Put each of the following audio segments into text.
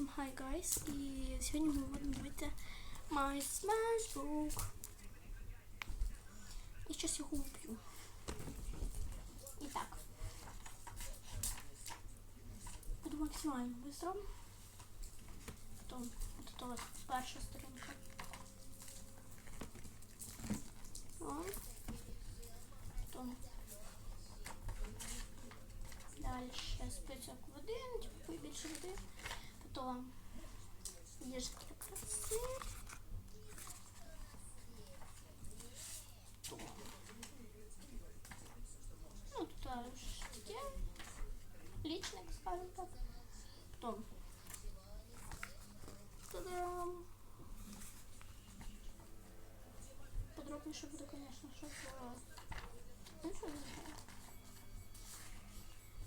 Всім hi guys! І сьогодні ми будемо робити My Smash Book. І зараз його уб'ю. І так. Буду максимально быстро. Потім от от перша сторінка. что где же для красы. Ну, туда где личник, скажем так. Потом. Та-дам! Подробніше буде, конечно, що було. Ну, що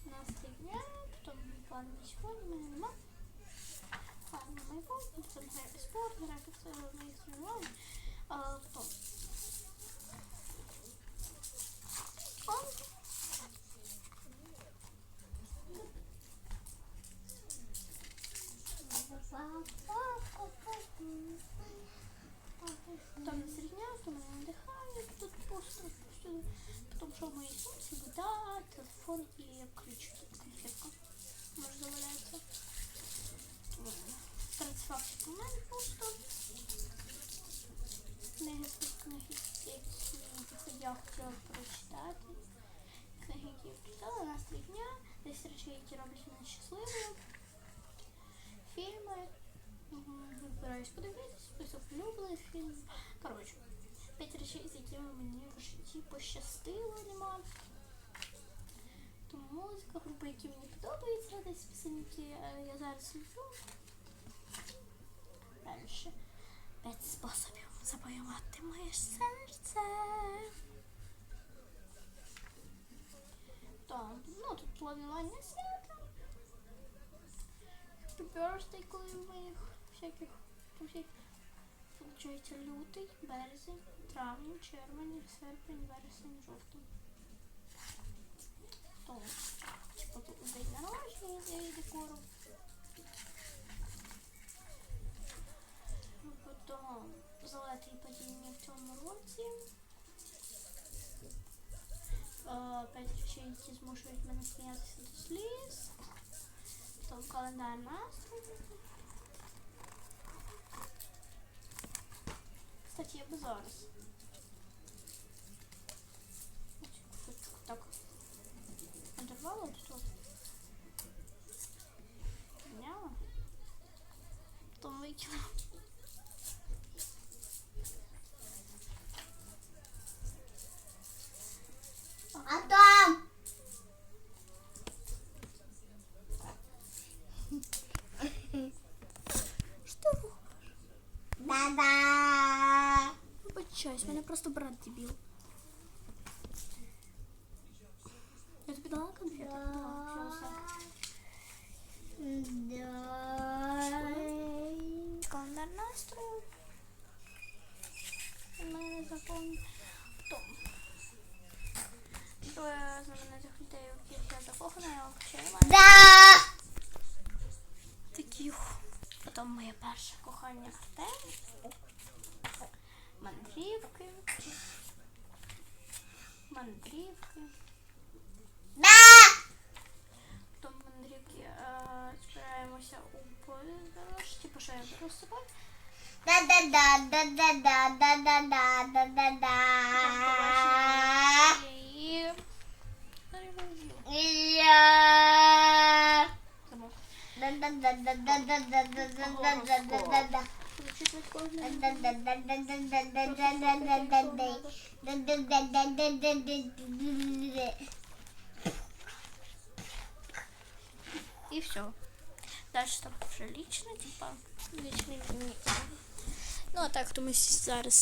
У нас три дня, потім план на сьогодні, мене фарми майбутнє, це гребі спорт, це ми їх зривали. Там на середняк, там на дыхание, тут просто всюду. Потом что мы всегда телефон и ключ. Конфетка. Может заваляется. Трансфакт у мене пусто. Книги які я хотіла прочитати. Книги, які я прочитала, настрій дня, десь речі, які роблять мене щасливою. Фільми. Вибираюсь подивитися, список улюблених фільмів. Коротше, п'ять речей, з якими мені в житті пощастило нема. Тому музика, групи, які мені подобаються, десь які е, я зараз люблю. Дальше. П'ять способів завоювати моє серце. Так, ну тут планування свята. Birthday, коли в моїх всяких у Получається лютий, березень, травень, червень, серпень, вересень, жовтень. То, типу, тут день народження з її декору. Потім залети і падіння в цьому році. Речей, змушують мене сміятися до сліз. Потім календар настрою. Кстати, я зараз. Выкинула. А там Что? да-да. Вибачаюсь, мене просто брат дебіл. Я тобі дала конфету? Дала, настрою. У мене закон. Потім. Що я за мене тих людей, у яких я закохана, я вам ще. Да. Таких. Потім моє перше кохання Артем. Мандрівки. Мандрівки. Да. Потім мандрівки е, збираємося у подорож. Типу, що я беру з собою. Да-да-да, да-да-да, да-да-да, Потім да-да-да. побачення і... ревізію. Я. Забув. Да-да-да-да-да-да-да-да-да-да-да. Зачитувати кожне. І все. Далі там вже лічне, типа, лічний дневник. Ну, а так, то ми зараз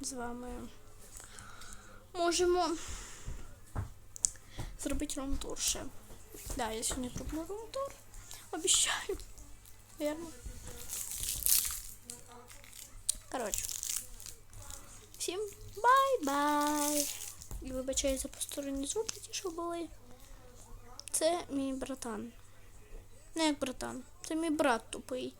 з вами можемо зробити рум-тур ще. Да, я сьогодні зроблю рум-тур. Обіцяю. Верно? Коротше. Всім бай-бай! І вибачаю за посторонні звуки, ті, що були. Це мій братан. Не як братан, Це мій брат тупий.